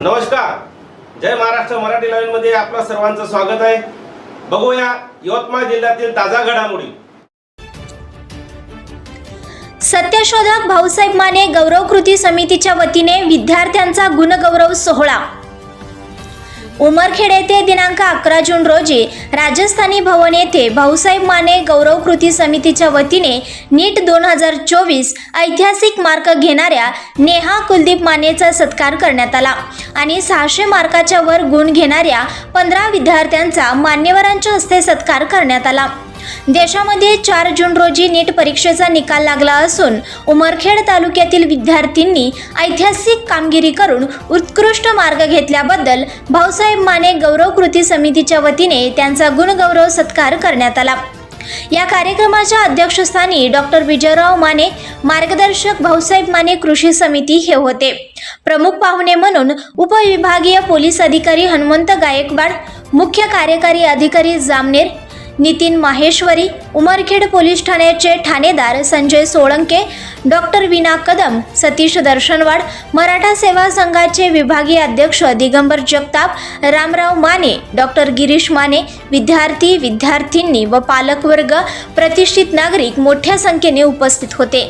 नमस्कार. जय महाराष्ट्र मराठी लाईन मध्ये आपलं सर्वांचं स्वागत आहे. बघूया यवतमाळ जिल्ह्यातील ताजा घडामोडी. सत्यशोधक भाऊसाहेब माने गौरव कृती समितीच्या वतीने विद्यार्थ्यांचा गुणगौरव सोहळा. उमरखेड येथे दिनांक अकरा जून रोजी राजस्थानी भवन येथे भाऊसाहेब माने गौरव कृती समितीच्या वतीने नीट दोन हजार चोवीस ऐतिहासिक मार्क घेणाऱ्या नेहा कुलदीप मानेचा सत्कार करण्यात आला. आणि सहाशे मार्काच्या वर गुण घेणाऱ्या पंधरा विद्यार्थ्यांचा मान्यवरांच्या हस्ते सत्कार करण्यात आला. देशामध्ये चार जून रोजी नीट परीक्षेचा निकाल लागला असून उमरखेड तालुक्यातील विद्यार्थ्यांनी ऐतिहासिक कामगिरी करून उत्कृष्ट मार्ग घेतल्याबद्दल भाऊसाहेब माने गौरव कृती समितीच्या वतीने त्यांचा गुणगौरव सत्कार करण्यात आला. या कार्यक्रमाच्या अध्यक्षस्थानी डॉक्टर विजयराव माने मार्गदर्शक भाऊसाहेब माने कृषी समिती हे होते. प्रमुख पाहुणे म्हणून उपविभागीय पोलीस अधिकारी हनुमंत गायकवाड मुख्य कार्यकारी अधिकारी जामनेर नितीन माहेश्वरी उमरखेड पोलीस ठाण्याचे ठाणेदार संजय सोळंके डॉक्टर विना कदम सतीश दर्शनवाड मराठा सेवा संघाचे विभागीय अध्यक्ष दिगंबर जगताप रामराव माने डॉक्टर गिरीश माने विद्यार्थी विद्यार्थींनी व पालकवर्ग प्रतिष्ठित नागरिक मोठ्या संख्येने उपस्थित होते.